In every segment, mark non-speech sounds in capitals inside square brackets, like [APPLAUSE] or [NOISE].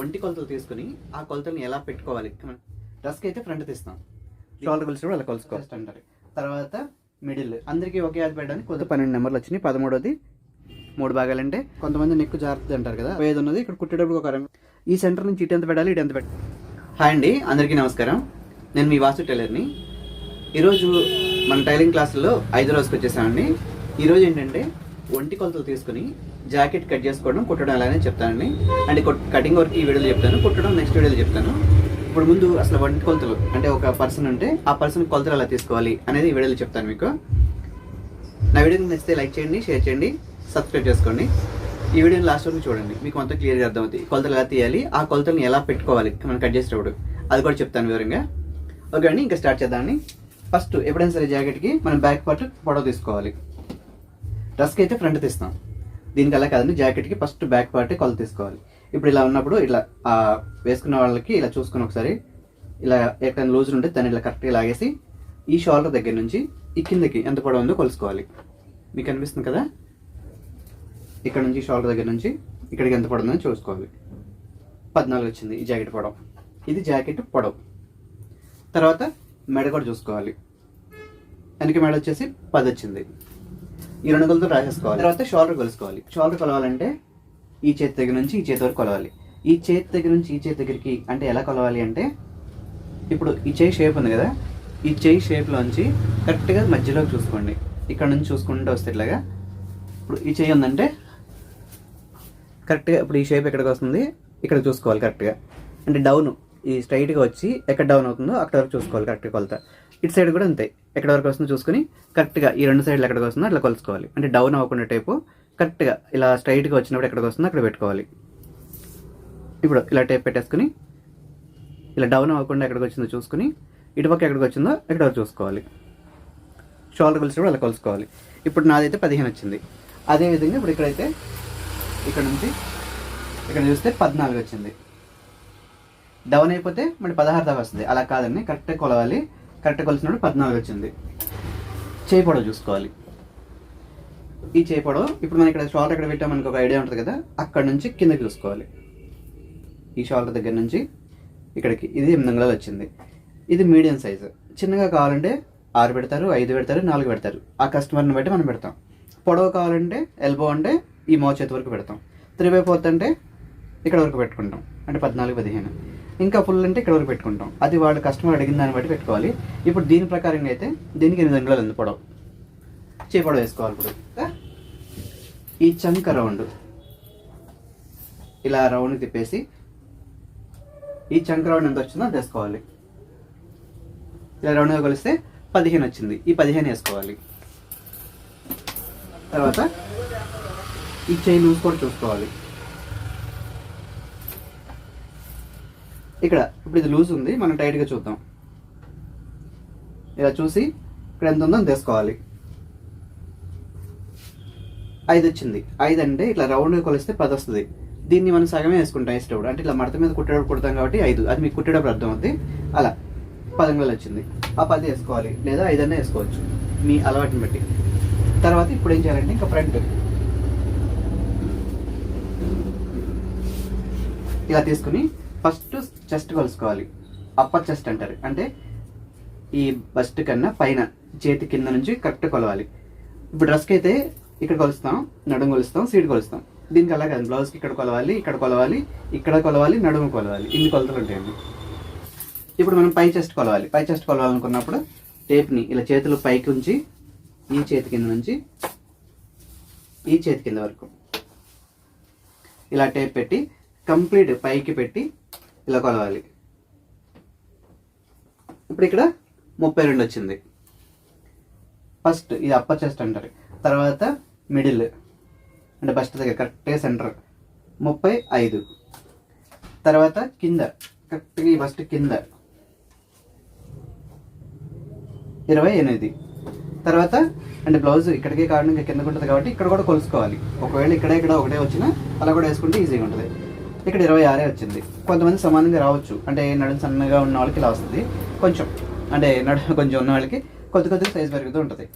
ఒంటి కొలతలు తీసుకుని ఆ కొలతల్ని ఎలా పెట్టుకోవాలి? డ్రెస్కి అయితే ఫ్రంట్ తీస్తాం. షోల్డర్ కొలిసినప్పుడు అలా కొలుసుకోవాలి Chest అంటారు. తర్వాత మిడిల్ అందరికీ ఒకే అది పెట్టడానికి కొద్ది పన్నెండు నెంబర్లు వచ్చినాయి. పదమూడోది మూడు భాగాలంటే కొంతమంది నెక్కు జాగ్రత్త అంటారు కదా. ఏది ఉన్నది? ఇక్కడ కుట్టేటప్పుడు ఒక రంగు. ఈ సెంటర్ నుంచి ఇటు ఎంత పెట్టాలి? ఇటు ఎంత పెట్టాలి? హాయ్ అండి అందరికీ నమస్కారం. నేను మీ వాసు టైలర్ని. ఈరోజు మన టైలింగ్ క్లాసుల్లో ఐదో రోజుకి వచ్చేసామండి. ఈరోజు ఏంటంటే ఒంటి కొలతలు తీసుకుని జాకెట్ కట్ చేసుకోవడం కుట్టడం అలానే చెప్తానండి. అండ్ కటింగ్ వర్క్ ఈ వీడియోలో చెప్తాను కుట్టడం నెక్స్ట్ వీడియోలో చెప్తాను. ఇప్పుడు ముందు అసలు వంటి కొలతలు అంటే ఒక పర్సన్ ఉంటే ఆ పర్సన్ కొలతలు ఎలా తీసుకోవాలి అనేది ఈ వీడియోలో చెప్తాను మీకు. నా వీడియోని నచ్చితే లైక్ చేయండి షేర్ చేయండి సబ్స్క్రైబ్ చేసుకోండి. ఈ వీడియోని లాస్ట్ వరకు చూడండి. మీకు మొత్తం క్లియర్గా అర్థమవుతుంది. కొలతలు ఎలా తీయాలి ఆ కొలతలను ఎలా పెట్టుకోవాలి మనం కట్ చేసేటప్పుడు. అది కూడా చెప్తాను వివరంగా. ఓకే అండి ఇంకా స్టార్ట్ చేద్దామండి. ఫస్ట్ ఎప్పుడైనా సరే జాకెట్కి మనం బ్యాక్ పార్ట్ ఫోటో తీసుకోవాలి. డ్రెస్కి అయితే ఫ్రంట్ తీస్తాం. దీనికి అలా కాదండి జాకెట్కి ఫస్ట్ బ్యాక్ పార్ట్ కొలత తీసుకోవాలి. ఇప్పుడు ఇలా ఉన్నప్పుడు ఇట్లా వేసుకున్న వాళ్ళకి ఇలా చూసుకుని ఒకసారి ఇలా ఎక్కడైనా లూజ్ ఉంటే దాన్ని ఇలా కరెక్ట్గా లాగేసి ఈ షోల్డర్ దగ్గర నుంచి ఈ కిందకి ఎంత పొడవు ఉందో కొలుసుకోవాలి. మీకు అనిపిస్తుంది కదా? ఇక్కడ నుంచి షోల్డర్ దగ్గర నుంచి ఇక్కడికి ఎంత పొడవు ఉందో చూసుకోవాలి. పద్నాలుగు వచ్చింది ఈ జాకెట్ పొడవు. ఇది జాకెట్ పొడవు. తర్వాత మెడ కూడా చూసుకోవాలి. వెనక మెడ వచ్చేసి పది వచ్చింది. ఈ రెండు కొలతలు రాసేసుకోవాలి తర్వాత షోల్డర్ కొలుసుకోవాలి. షోల్డర్ కొలవాలంటే ఈ చేతి దగ్గర నుంచి ఈ చేతి వరకు కొలవాలి. ఈ చేతి దగ్గర నుంచి ఈ చేతి దగ్గరికి అంటే ఎలా కొలవాలి అంటే ఇప్పుడు ఈ చేయి షేప్ ఉంది కదా ఈ చేయి షేప్లోంచి కరెక్ట్గా మధ్యలోకి చూసుకోండి. ఇక్కడ నుంచి చూసుకుంటూ వస్తే ఇట్లాగా. ఇప్పుడు ఈ చేయి ఉందంటే కరెక్ట్గా ఇప్పుడు ఈ షేప్ ఎక్కడికి వస్తుంది? ఇక్కడ చూసుకోవాలి కరెక్ట్గా అంటే డౌన్ ఈ స్ట్రైట్గా వచ్చి ఎక్కడ డౌన్ అవుతుందో అక్కడ వరకు చూసుకోవాలి కరెక్ట్గా కొలత. ఇటు సైడ్ కూడా అంతే. ఎక్కడ వరకు వస్తుందో చూసుకుని కరెక్ట్గా ఈ రెండు సైడ్లు ఎక్కడికి వస్తుందో అట్లా కొలుసుకోవాలి. అంటే డౌన్ అవ్వకుండా టైపు కరెక్ట్గా ఇలా స్ట్రైట్గా వచ్చినప్పుడు ఎక్కడికి వస్తుందో అక్కడ పెట్టుకోవాలి. ఇప్పుడు ఇలా టైప్ పెట్టేసుకుని ఇలా డౌన్ అవ్వకుండా ఎక్కడికి వచ్చిందో చూసుకుని ఇటుపక్క ఎక్కడికి వచ్చిందో ఎక్కడ వరకు చూసుకోవాలి. షోల్డర్ కొలిసినప్పుడు అలా కొలుసుకోవాలి. ఇప్పుడు నాదైతే పదిహేను వచ్చింది. అదేవిధంగా ఇప్పుడు ఇక్కడైతే ఇక్కడ నుంచి ఇక్కడ చూస్తే పద్నాలుగు వచ్చింది. డౌన్ అయిపోతే మరి పదహారు దాకా వస్తుంది. అలా కాదండి కరెక్ట్గా కొలవాలి. కరెక్ట్గా కొలిసినప్పుడు పద్నాలుగు వచ్చింది. చేయి పొడవు చూసుకోవాలి. ఈ చేయి పొడవు ఇప్పుడు మనం ఇక్కడ షోల్డర్ ఎక్కడ పెట్టాం మనకు ఒక ఐడియా ఉంటుంది కదా అక్కడ నుంచి కిందకి చూసుకోవాలి. ఈ షాల్టర్ దగ్గర నుంచి ఇక్కడికి. ఇది ఎనిమిది అంగుళాలు వచ్చింది. ఇది మీడియం సైజు. చిన్నగా కావాలంటే ఆరు పెడతారు ఐదు పెడతారు నాలుగు పెడతారు. ఆ కస్టమర్ని బట్టి మనం పెడతాం. పొడవు కావాలంటే ఎల్బో అంటే ఈ మో చేతి వరకు పెడతాం. త్రీ బై ఫోర్త్ అంటే ఇక్కడ వరకు పెట్టుకుంటాం. అంటే పద్నాలుగు పదిహేను. ఇంకా ఫుల్ అంటే ఇక్కడ వరకు పెట్టుకుంటాం. అది వాడు కస్టమర్ అడిగిన దాన్ని బట్టి పెట్టుకోవాలి. ఇప్పుడు దీని ప్రకారంగా అయితే దీనికి ఎనిమిది అంగుళాలు ఉంది పొడవు. చేయి వేసుకోవాలి ఇప్పుడు. ఇంకా ఈ చంక రౌండ్. ఇలా రౌండ్ తిప్పేసి ఈ చంక రౌండ్ ఎంత వచ్చిందో అది వేసుకోవాలి. ఇలా రౌండ్గా కొలిస్తే పదిహేను వచ్చింది. ఈ పదిహేను వేసుకోవాలి. తర్వాత ఈ చేయి లూజ్ కూడా చూసుకోవాలి. ఇక్కడ ఇప్పుడు ఇది లూజ్ ఉంది మనం టైట్గా చూద్దాం. ఇలా చూసి ఇక్కడ ఎంత ఉందో అంత వేసుకోవాలి ఐదు వచ్చింది. ఐదు అంటే ఇట్లా రౌండ్గా కొలిస్తే పది వస్తుంది. దీన్ని మనం సగమే వేసుకుంటాం వేసేటప్పుడు. అంటే ఇట్లా మడత మీద కుట్టేటప్పుడు కుడతాం కాబట్టి ఐదు. అది మీకు కుట్టేటప్పుడు అర్థం అవుతుంది అలా పదంగులు వచ్చింది. ఆ పది వేసుకోవాలి. లేదా ఐదన్నా వేసుకోవచ్చు. మీ అలవాటుని బట్టి. తర్వాత ఇప్పుడు ఏం చేయాలంటే ఇంకా ఫ్రంట్. ఇలా తీసుకుని ఫస్ట్ చెస్ట్ కొలుసుకోవాలి. అప్పర్ చెస్ట్ అంటారు. అంటే ఈ బస్ట్ కన్నా పైన చేతి కింద నుంచి కరెక్ట్ కొలవాలి. ఇప్పుడు డ్రెస్కి అయితే ఇక్కడ కొలుస్తాం నడుము కొలుస్తాం సీట్ కొలుస్తాం. దీనికి అలా కాదు. బ్లౌజ్కి ఇక్కడ కొలవాలి ఇక్కడ కొలవాలి ఇక్కడ కొలవాలి నడుము కొలవాలి. ఇన్ని కొలతలు ఉంటాయండి. ఇప్పుడు మనం పై చెస్ట్ కొలవాలి. పై చెస్ట్ కొలవాలనుకున్నప్పుడు టేప్ని ఇలా చేతులు పైకి ఉంచి ఈ చేతి కింద నుంచి ఈ చేతి కింద వరకు. ఇలా టేప్ పెట్టి కంప్లీట్ పైకి పెట్టి ఇలా కొలవాలి. ఇప్పుడు ఇక్కడ ముప్పై రెండు వచ్చింది. ఫస్ట్ ఇది అప్పర్ చెస్ట్ అంటారు. తర్వాత మిడిల్ అంటే బస్ట్ దగ్గర కరెక్ట్గా సెంటర్ ముప్పై ఐదు. తర్వాత కింద కరెక్ట్గా ఈ బస్ట్ కింద. ఇరవై ఎనిమిది. తర్వాత అంటే బ్లౌజ్ ఇక్కడికే కారణం కిందకు ఉంటుంది కాబట్టి ఇక్కడ కూడా కొలుసుకోవాలి. ఒకవేళ ఇక్కడ ఇక్కడ ఒకటే వచ్చినా అలా కూడా వేసుకుంటే ఈజీగా ఉంటుంది. ఇక్కడ ఇరవై ఆరే వచ్చింది. కొంతమంది సమానంగా రావచ్చు. అంటే నడు సన్నగా ఉన్న వాళ్ళకి ఇలా వస్తుంది. కొంచెం అంటే నడు [LAUGHS] కొంచెం ఉన్న వాళ్ళకి కొద్ది కొద్దిగా సైజ్ పెరుగుతూ ఉంటుంది.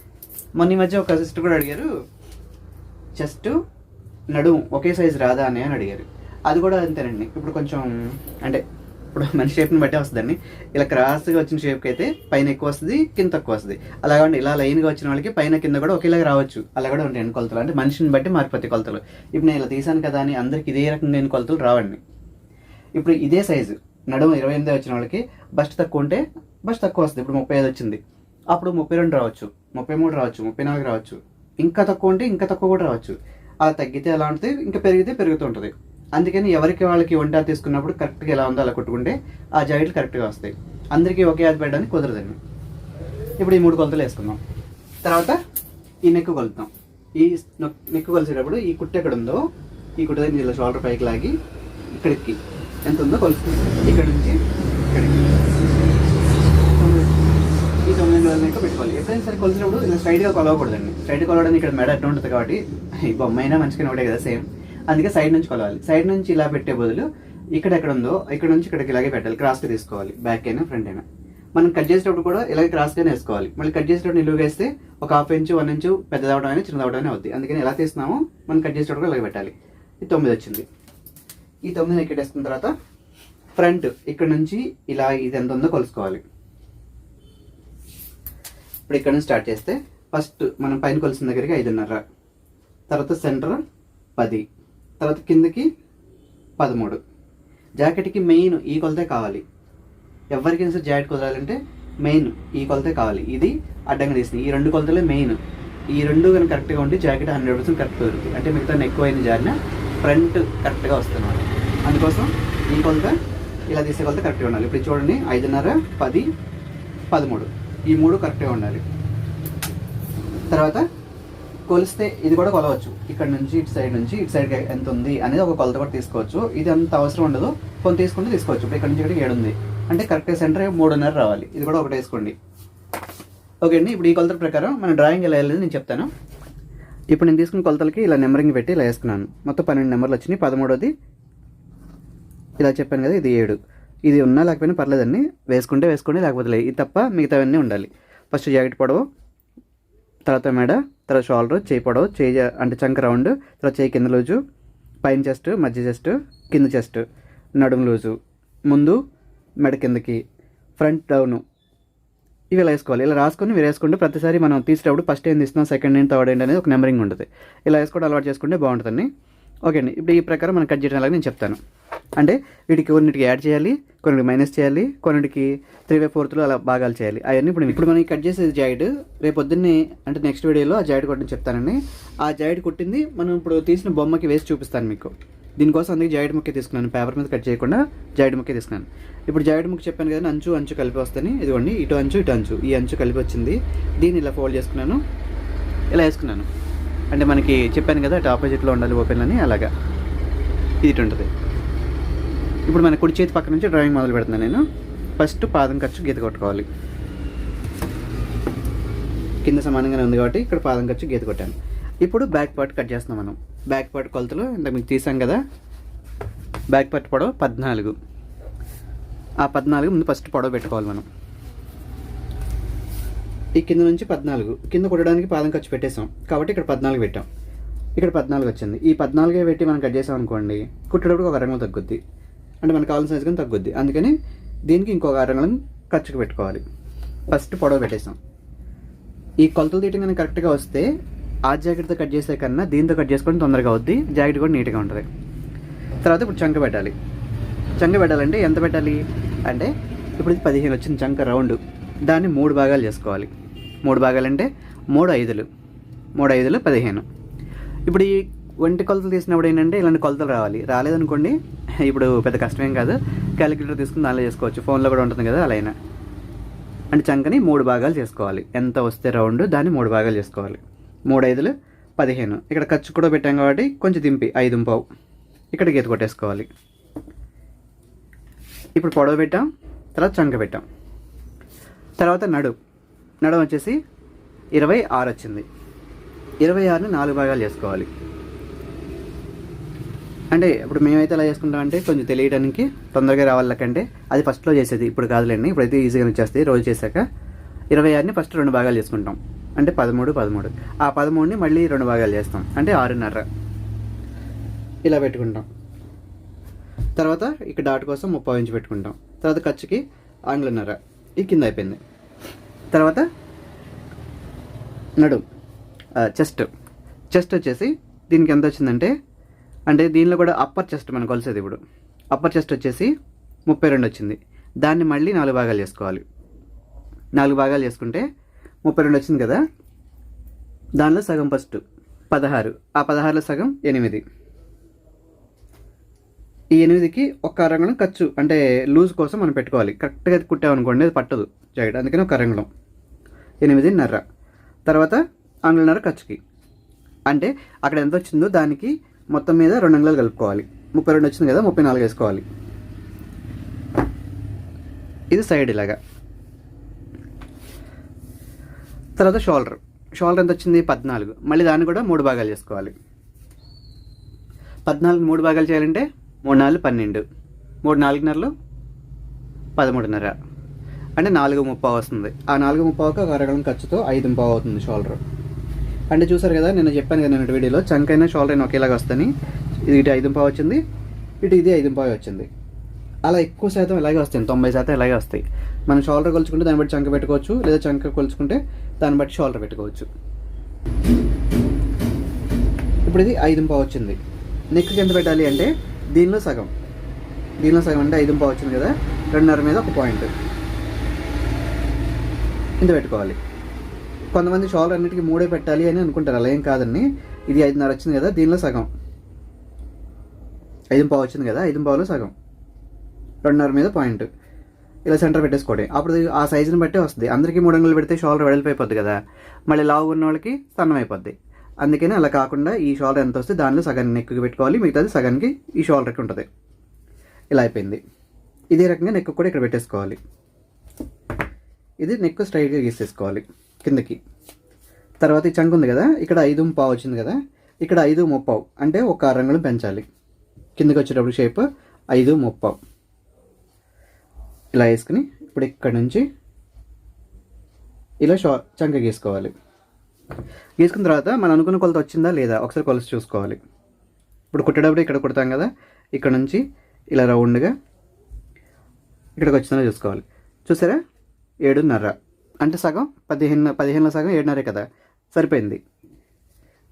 మొన్న ఈ మధ్య ఒక సిస్టర్ కూడా అడిగారు చెస్ట్ నడుము ఒకే సైజు రాదా అని అని అడిగారు. అది కూడా అంతేనండి. ఇప్పుడు కొంచెం అంటే ఇప్పుడు మన షేప్ని బట్టి వస్తుందండి. ఇలా క్రాస్గా వచ్చిన షేప్కి అయితే పైన ఎక్కువ వస్తుంది కింద తక్కువ వస్తుంది. అలాగే ఇలా లైన్గా వచ్చిన వాళ్ళకి పైన కింద కూడా ఒకేలాగా రావచ్చు. అలా కూడా ఉంటాయండి కొలతలు. అంటే మనిషిని బట్టి మారిపోతాయి కొలతలు. ఇప్పుడు నేను ఇలా తీసాను కదా అని అందరికి ఇదే రకంగా నేను కొలతలు రావండి. ఇప్పుడు ఇదే సైజు నడుము ఇరవై ఎనిమిది వచ్చిన వాళ్ళకి బస్ట్ తక్కువ ఉంటే బస్ట్ తక్కువ వస్తుంది. ఇప్పుడు ముప్పై ఐదు వచ్చింది. అప్పుడు ముప్పై రెండు రావచ్చు. ముప్పై మూడు రావచ్చు. ముప్పై నాలుగు రావచ్చు. ఇంకా తక్కువ ఉంటే ఇంకా తక్కువ కూడా రావచ్చు. అలా తగ్గితే ఎలా ఉంటుంది? ఇంకా పెరిగితే పెరుగుతూ ఉంటుంది. అందుకని ఎవరికి వాళ్ళకి వంట తీసుకున్నప్పుడు కరెక్ట్గా ఎలా ఉందో అలా కొట్టుకుంటే ఆ జాకెట్లు కరెక్ట్గా వస్తాయి. అందరికీ ఒకే అది పెట్టడానికి కుదరదండి. ఇప్పుడు ఈ మూడు కొలతలు వేసుకుందాం. తర్వాత ఈ నెక్కు కొలుతాం ఈ నెక్కు కొలిసేటప్పుడు ఈ కుట్టు ఎక్కడ ఉందో ఈ కుట్టు దగ్గర ఇలా షోల్డర్ పైకి లాగి ఇక్కడికి ఎంత ఉందో కొలుసుకుంటాం ఇక్కడ నుంచి ఇక్కడికి. ఈ తొమ్మిది వందల నెక్క పెట్టుకోవాలి. ఎప్పుడైనా సరే కొలిసినప్పుడు ఇలా స్ట్రైట్గా కొలవకూడదండి. స్ట్రైట్ కొలవడానికి ఇక్కడ మెడ అట్టు ఉంటుంది కాబట్టి ఈ బొమ్మ అయినా మంచిగా ఒకటే కదా సేమ్. అందుకే సైడ్ నుంచి కొలవాలి. సైడ్ నుంచి ఇలా పెట్టే బదులు ఇక్కడ ఎక్కడ ఉందో ఇక్కడ నుంచి ఇక్కడికి ఇలాగే పెట్టాలి. క్రాస్గా తీసుకోవాలి. బ్యాక్ అయినా ఫ్రంట్ అయినా. మనం కట్ చేసేటప్పుడు కూడా ఇలాగే క్రాస్గానే వేసుకోవాలి. మళ్ళీ కట్ చేసేటప్పుడు నిలువుగా వేస్తే ఒక హాఫ్ ఇంచు వన్ ఇంచు పెద్దదవడం అయినా చిన్నదవడం అయినా అవుద్ది. అందుకని ఎలా తీస్తున్నామో మనం కట్ చేసేటప్పుడు కూడా ఇలాగే పెట్టాలి. ఇది తొమ్మిది వచ్చింది. ఈ తొమ్మిది ఎక్కేసుకున్న తర్వాత ఫ్రంట్ ఇక్కడ నుంచి ఇలా ఇది ఎంత ఉందో కొలుసుకోవాలి. ఇప్పుడు ఇక్కడ నుంచి స్టార్ట్ చేస్తే ఫస్ట్ మనం పైన కొలిసిన దగ్గరికి ఐదున్నర. తర్వాత సెంటర్ పది. తర్వాత కిందకి పదమూడు. జాకెట్కి మెయిన్ ఈ కొలతే కావాలి. ఎవరికైనా సరే జాకెట్ కుదరాలంటే మెయిన్ ఈ కొలతే కావాలి. ఇది అడ్డంగా తీసింది. ఈ రెండు కొలతలే మెయిన్. ఈ రెండు కనుక కరెక్ట్గా ఉంటే జాకెట్ హండ్రెడ్ పర్సెంట్ కరెక్ట్ దొరుకుతుంది. అంటే మిగతా ఎక్కువ అయిన జారిన ఫ్రంట్ కరెక్ట్గా వస్తున్నమాట అందుకోసం ఈ కొలత ఇలా తీసే కొలత కరెక్ట్గా ఉండాలి. ఇప్పుడు చూడండి ఐదున్నర పది పదమూడు. ఈ మూడు కరెక్ట్గా ఉండాలి. తర్వాత కొలిస్తే ఇది కూడా కొలవచ్చు. ఇక్కడ నుంచి ఇటు సైడ్ నుంచి ఇటు సైడ్ ఎంత ఉంది అనేది ఒక కొలత కూడా తీసుకోవచ్చు. ఇది అంత అవసరం ఉండదు. కొంత తీసుకుంటే తీసుకోవచ్చు. ఇప్పుడు ఇక్కడ నుంచి ఇక్కడ ఏడు ఉంది. అంటే కరెక్ట్గా సెంటర్ మూడున్నర రావాలి. ఇది కూడా ఒకటి వేసుకోండి. ఓకే అండి ఇప్పుడు ఈ కొలత ప్రకారం మన డ్రాయింగ్ ఎలా వెళ్ళేది నేను చెప్తాను. ఇప్పుడు నేను తీసుకున్న కొలతలకి ఇలా నెంబరింగ్ పెట్టి ఇలా వేసుకున్నాను. మొత్తం పన్నెండు నెంబర్లు వచ్చినాయి. పదమూడోది ఇలా చెప్పాను కదా ఇది ఏడు. ఇది ఉన్నా లేకపోయినా పర్లేదండి. వేసుకుంటే వేసుకోండి లేకపోతే లేదు. ఇది తప్ప మిగతావన్నీ ఉండాలి. ఫస్ట్ జాకెట్ పొడవు తర్వాత మెడ తర్వాత షోల్డర్ చేయి పొడవు చేయి అంటే చంక రౌండ్ తర్వాత చేయి కింద లూజు పైన చెస్ట్ మధ్య చెస్ట్ కింద చెస్ట్ నడుము లూజు. ముందు మెడ కిందకి ఫ్రంట్ డౌను. ఇవి ఇలా వేసుకోవాలి. ఇలా రాసుకొని మీరు వేసుకుంటే ప్రతిసారి మనం తీసేటప్పుడు ఫస్ట్ ఏం తీస్తున్నాం సెకండ్ ఏంటి థర్డ్ ఏంటి అనేది ఒక నెంబరింగ్ ఉంటుంది. ఇలా వేసుకోవడం అలవాటు చేసుకుంటే బాగుంటుందండి. ఓకే అండి. ఇప్పుడు ఈ ప్రకారం మనం కట్ చేయడం అలాగే నేను చెప్తాను. అంటే వీటికి కొన్నిటికి యాడ్ చేయాలి కొన్నిటికి మైనస్ చేయాలి కొన్నిటికి త్రీ బై ఫోర్త్లో అలా భాగాలు చేయాలి. అవన్నీ ఇప్పుడు ఇప్పుడు మనం కట్ చేసేది జాయిడ్. రేపు పొద్దున్నే అంటే నెక్స్ట్ వీడియోలో ఆ జాయిడ్ కొట్టడం చెప్తానండి. ఆ జాయిడ్ కొట్టింది మనం ఇప్పుడు తీసిన బొమ్మకి వేసి చూపిస్తాను మీకు. దీనికోసం అందుకే జాయిడ్ ముక్కే తీసుకున్నాను. పేపర్ మీద కట్ చేయకుండా జాయిడ్ ముక్కే తీసుకున్నాను. ఇప్పుడు జాయిడ్ ముక్క చెప్పాను కదా అంచు అంచు కలిపి వస్తాయి ఇదిగోండి ఇటు అంచు ఇటు అంచు ఈ అంచు కలిపి వచ్చింది. దీన్ని ఇలా ఫోల్డ్ చేసుకున్నాను. ఇలా వేసుకున్నాను. అంటే మనకి చెప్పాను కదా అటు ఆపోజిట్లో ఉండాలి ఓపెన్ అని అలాగా. ఇది ఇటు ఉంటుంది. ఇప్పుడు మన కుడి చేతి పక్క నుంచి డ్రాయింగ్ మొదలు పెడుతున్నాను నేను. ఫస్ట్ పాదం ఖర్చు గీత కొట్టుకోవాలి. కింద సమానంగానే ఉంది కాబట్టి ఇక్కడ పాదం ఖర్చు గీత కొట్టాను. ఇప్పుడు బ్యాక్ పార్ట్ కట్ చేస్తున్నాం మనం. బ్యాక్ పార్ట్ కొలతలు ఇంత మీకు తీసాం కదా. బ్యాక్ పార్ట్ పొడవు పద్నాలుగు. ఆ పద్నాలుగు ముందు ఫస్ట్ పొడవ పెట్టుకోవాలి మనం. ఈ కింద నుంచి పద్నాలుగు. కింద కొట్టడానికి పాదం ఖర్చు పెట్టేసాం కాబట్టి ఇక్కడ పద్నాలుగు పెట్టాం. ఇక్కడ పద్నాలుగు వచ్చింది. ఈ పద్నాలుగే పెట్టి మనం కట్ చేసాం అనుకోండి కుట్టేటప్పుడు ఒక అరంగం తగ్గుద్ది. అంటే మనకు కావాల్సిన సైజు కానీ తగ్గుద్ది. అందుకని దీనికి ఇంకొక అరంగం ఖర్చుకు పెట్టుకోవాలి. ఫస్ట్ పొడవు పెట్టేసాం ఈ కొలతలు తీయటం కానీ కరెక్ట్గా వస్తే ఆ జాకెట్తో కట్ చేసే కన్నా దీంతో కట్ చేసుకొని తొందరగా అవుద్ది. జాకెట్ కూడా నీట్గా ఉంటుంది. తర్వాత ఇప్పుడు చంక పెట్టాలి. చంక పెట్టాలంటే ఎంత పెట్టాలి? అంటే ఇప్పుడు ఇది పదిహేను వచ్చింది చంక రౌండ్. దాన్ని మూడు భాగాలు చేసుకోవాలి. మూడు భాగాలు అంటే మూడు ఐదులు. మూడు ఐదులు పదిహేను. ఇప్పుడు ఈ వంటి కొలతలు తీసినప్పుడు ఏంటంటే ఇలాంటి కొలతలు రావాలి. రాలేదనుకోండి ఇప్పుడు పెద్ద కష్టమేం కాదు. క్యాలిక్యులేటర్ తీసుకుని దానిలో చేసుకోవచ్చు. ఫోన్లో కూడా ఉంటుంది కదా అలా అయినా. అంటే చంకని మూడు భాగాలు చేసుకోవాలి. ఎంత వస్తే రౌండ్ దాన్ని మూడు భాగాలు చేసుకోవాలి. మూడు ఐదులు పదిహేను. ఇక్కడ ఖర్చు కూడా పెట్టాం కాబట్టి కొంచెం దింపి ఐదు పావు. ఇక్కడ గీత కొట్టేసుకోవాలి. ఇప్పుడు పొడవ పెట్టాం తర్వాత చంక పెట్టాం. తర్వాత నడు. నడు వచ్చేసి ఇరవై ఆరు వచ్చింది. ఇరవై ఆరుని నాలుగు భాగాలు చేసుకోవాలి. అంటే ఇప్పుడు మేమైతే ఎలా చేసుకుంటాం అంటే కొంచెం తెలియడానికి తొందరగా రావాలకంటే అది ఫస్ట్లో చేసేది. ఇప్పుడు కాదులేండి ఇప్పుడైతే ఈజీగా వచ్చేస్తాయి రోజు చేశాక. ఇరవై ఆరుని ఫస్ట్ రెండు భాగాలు చేసుకుంటాం. అంటే పదమూడు పదమూడు. ఆ పదమూడుని మళ్ళీ రెండు భాగాలు చేస్తాం. అంటే ఆరున్నర. ఇలా పెట్టుకుంటాం. తర్వాత ఇక్కడ డాట్ కోసం ముప్పై ఇంచు పెట్టుకుంటాం. తర్వాత ఖర్చుకి ఆంగ్లన్నర ఈ కింద అయిపోయింది. తర్వాత నడు చెస్ట్ చెస్ట్ వచ్చేసి దీనికి ఎంత వచ్చిందంటే అంటే దీనిలో కూడా అప్పర్ చెస్ట్ మనం కొలిసేది ఇప్పుడు. అప్పర్ చెస్ట్ వచ్చేసి ముప్పై రెండు వచ్చింది. దాన్ని మళ్ళీ నాలుగు భాగాలు చేసుకోవాలి. నాలుగు భాగాలు చేసుకుంటే ముప్పై రెండు వచ్చింది కదా? దానిలో సగం ఫస్ట్ పదహారు. ఆ పదహారులో సగం ఎనిమిది. ఈ ఎనిమిదికి ఒక్క అరంగుళం ఖర్చు అంటే లూజ్ కోసం మనం పెట్టుకోవాలి. కరెక్ట్గా కుట్టామనుకోండి అది పట్టదు. జాకెట్ అందుకని ఒక అరంగుళం. ఎనిమిదిన్నర. తర్వాత అంగుళన్నర ఖర్చుకి. అంటే అక్కడ ఎంత వచ్చిందో దానికి మొత్తం మీద రెండు అంగుళాలు కలుపుకోవాలి. ముప్పై రెండు వచ్చింది కదా ముప్పై నాలుగు వేసుకోవాలి. ఇది సైడ్ ఇలాగా. తర్వాత షోల్డర్. షోల్డర్ ఎంత వచ్చింది? పద్నాలుగు. మళ్ళీ దాన్ని కూడా మూడు భాగాలు చేసుకోవాలి. పద్నాలుగు మూడు భాగాలు చేయాలంటే మూడు నాలుగు పన్నెండు. మూడు నాలుగున్నరలు పదమూడున్నర. అంటే నాలుగు ముప్పావు వస్తుంది. ఆ నాలుగు ముప్పావుకి ఒక అరగడం ఖర్చుతో ఐదు ముప్పావు అవుతుంది షోల్డర్ అంటే చూసారు కదా నేను చెప్పాను కదా నేను వీడియోలో చంక్ అయినా షోల్డర్ అయినా ఒకేలాగా వస్తాయి ఇది ఇటు ఐదు ముప్పావు వచ్చింది ఇటు ఇది ఐదు ముప్పావు వచ్చింది. అలా ఎక్కువ శాతం ఇలాగే వస్తాయి తొంభై శాతం ఇలాగే వస్తాయి. మనం షోల్డర్ కొలుచుకుంటే దాన్ని బట్టి చంక పెట్టుకోవచ్చు లేదా చంక కొలుచుకుంటే దాన్ని బట్టి షోల్డర్ పెట్టుకోవచ్చు. ఇప్పుడు ఇది ఐదు పావు వచ్చింది. నెక్కి ఎంత పెట్టాలి అంటే దీనిలో సగం. దీనిలో సగం అంటే ఐదు పావు వచ్చింది కదా రెండున్నర మీద ఒక పాయింట్ పెట్టుకోవాలి. కొంతమంది షాల్ అన్నిటికీ మూడే పెట్టాలి అని అనుకుంటారు. అలా ఏం కాదండి. ఇది ఐదున్నర వచ్చింది కదా దీనిలో సగం. ఐదు పావు వచ్చింది కదా ఐదు పావులో సగం. రెండున్నర మీద పాయింట్. ఇలా సెంటర్ పెట్టేసుకోండి. అప్పుడు ఆ సైజుని బట్టే వస్తుంది. అందరికీ మూడు అంగులు పెడితే షాల్ వెడల్పోయిపోద్ది కదా. మళ్ళీ లావు ఉన్న వాళ్ళకి సన్నం అయిపోద్ది అందుకని అలా కాకుండా ఈ షోల్డర్ ఎంత వస్తే దానిలో సగాన్ని నెక్కు పెట్టుకోవాలి. మిగతాది సగానికి ఈ షోల్డర్కి ఉంటుంది. ఇలా అయిపోయింది. ఇదే రకంగా నెక్కు కూడా ఇక్కడ పెట్టేసుకోవాలి. ఇది నెక్ స్ట్రైట్గా గీసేసుకోవాలి. కిందకి. తర్వాత ఈ చంక్ ఉంది కదా ఇక్కడ ఐదు పావు వచ్చింది కదా ఇక్కడ ఐదు ముప్పావు అంటే ఒక రంగులు పెంచాలి. కిందకి వచ్చేటప్పుడు షేప్ ఐదు ముప్పావు. ఇలా వేసుకుని ఇప్పుడు ఇక్కడ నుంచి ఇలా షా చంక గీసుకోవాలి. గీసుకున్న తర్వాత మనం అనుకున్న కొలత వచ్చిందా లేదా ఒకసారి కొలసి చూసుకోవాలి. ఇప్పుడు కుట్టేటప్పుడు ఇక్కడ కుడతాం కదా ఇక్కడ నుంచి ఇలా రౌండ్గా ఇక్కడికి వచ్చిందో చూసుకోవాలి. చూసారా? ఏడున్నర. అంటే సగం? పదిహేను పదిహేనులో సగం ఏడున్నరే కదా. సరిపోయింది.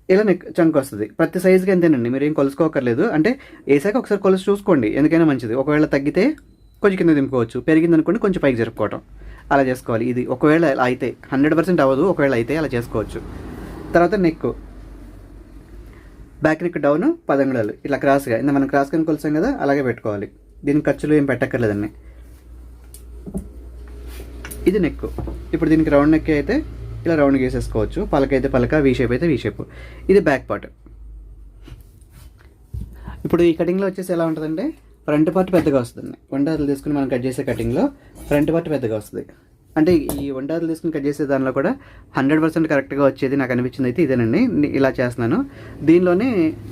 ఇలా నెక్ చంక్ వస్తుంది. ప్రతి సైజుకి ఎంతేనండి మీరు ఏం కొలుసుకోకర్లేదు. అంటే వేసాక ఒకసారి కొలుసు చూసుకోండి. ఎందుకైనా మంచిది. ఒకవేళ తగ్గితే కొంచెం కింద దింపుకోవచ్చు. పెరిగిందనుకోండి కొంచెం పైకి జరుపుకోవటం. అలా చేసుకోవాలి. ఇది ఒకవేళ అలా అయితే హండ్రెడ్ పర్సెంట్ అవ్వదు. ఒకవేళ అయితే అలా చేసుకోవచ్చు. తర్వాత నెక్ బ్యాక్ నెక్ డౌన్ పదంగుళాలు. ఇట్లా క్రాస్గా. ఇంత మనం క్రాస్ కింద కొలిసాం కదా అలాగే పెట్టుకోవాలి. దీనికి ఖర్చులు ఏం పెట్టక్కర్లేదండి. ఇది నెక్ ఇప్పుడు దీనికి రౌండ్ నెక్ అయితే ఇలా రౌండ్ వేసేసుకోవచ్చు పలక అయితే పలక వీ షేప్ అయితే వీ షేప్ ఇది బ్యాక్ పార్ట్ ఇప్పుడు ఈ కటింగ్లో వచ్చేసి ఎలా ఉంటుందంటే ఫ్రంట్ పార్ట్ పెద్దగా వస్తుంది. వండాదులు తీసుకుని మనం కట్ చేసే కటింగ్లో ఫ్రంట్ పార్ట్ పెద్దగా వస్తుంది. అంటే ఈ వండాదులు తీసుకుని కట్ చేసే దానిలో కూడా హండ్రెడ్ పర్సెంట్ కరెక్ట్గా వచ్చేది నాకు అనిపించింది అయితే ఇదేనండి. ఇలా చేస్తున్నాను. దీనిలోనే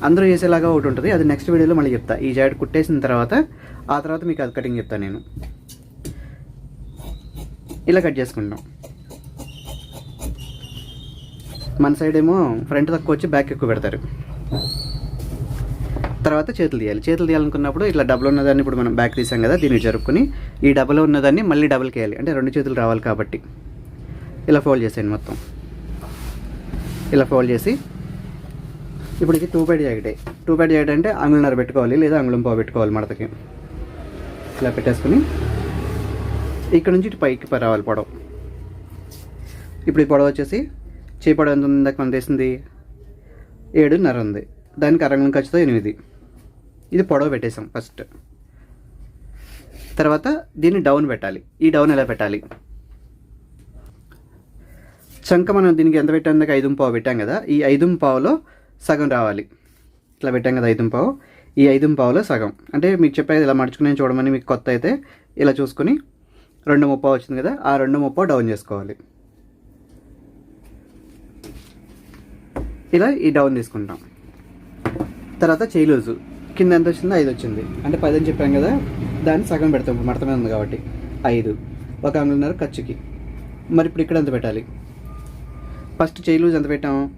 అందరూ చేసేలాగా ఒకటి ఉంటుంది. అది నెక్స్ట్ వీడియోలో మళ్ళీ చెప్తా. ఈ జాకెట్ కుట్టేసిన తర్వాత ఆ తర్వాత మీకు అది కటింగ్ చెప్తాను నేను. ఇలా కట్ చేసుకుంటాం. మన సైడ్ ఏమో ఫ్రంట్ తక్కువ వచ్చి బ్యాక్ ఎక్కువ పెడతారు. తర్వాత చేతులు తీయాలి. చేతులు తీయాలనుకున్నప్పుడు ఇట్లా డబుల్ ఉన్నదాన్ని ఇప్పుడు మనం బ్యాక్ తీసాం కదా దీన్ని జరుపుకుని ఈ డబుల్ ఉన్నదాన్ని మళ్ళీ డబుల్కి వేయాలి అంటే రెండు చేతులు రావాలి కాబట్టి. ఇలా ఫోల్డ్ చేసేయండి మొత్తం. ఇలా ఫోల్డ్ చేసి ఇప్పుడు ఇది టూ పైడ్ జాకెట్. టూ పైడ్ జాకెట్ అంటే అంగుళన్నర పెట్టుకోవాలి లేదా అంగుళం పావు పెట్టుకోవాలి మడతకి. ఇలా పెట్టేసుకుని ఇక్కడ నుంచి ఇటు పైకి రావాలి పొడవు. ఇప్పుడు ఈ పొడవు వచ్చేసి చేయి పొడవు ఎంత ఉంది మనం తీసింది ఏడున్నర ఉంది. దానికి అరంగం ఖర్చుతో ఎనిమిది. ఇది పొడవు పెట్టేసాం ఫస్ట్. తర్వాత దీన్ని డౌన్ పెట్టాలి. ఈ డౌన్ ఎలా పెట్టాలి? చంక మనం దీనికి ఎంత పెట్టాం? దాకా ఐదు పావు పెట్టాం కదా. ఈ ఐదుం పావులో సగం రావాలి. ఇట్లా పెట్టాం కదా ఐదుం పావు. ఈ ఐదు పావులో సగం. అంటే మీకు చెప్పేది ఇలా మడుచుకుని చూడమని మీకు కొత్త అయితే ఇలా చూసుకుని రెండు ముప్ప వచ్చింది కదా ఆ రెండు ముప్ప డౌన్ చేసుకోవాలి. ఇలా ఈ డౌన్ తీసుకుంటాం. తర్వాత చేయి లూజు. కింద ఎంత వచ్చిందో ఐదు వచ్చింది. అంటే పది అని చెప్పాం కదా దాన్ని సగం పెడతాం. ఇప్పుడు మడత మీద ఉంది కాబట్టి ఐదు. ఒక అంగుళన్నర ఖర్చుకి. మరి ఇప్పుడు ఇక్కడ ఎంత పెట్టాలి? ఫస్ట్ చేయి లూజ్ ఎంత పెట్టాం?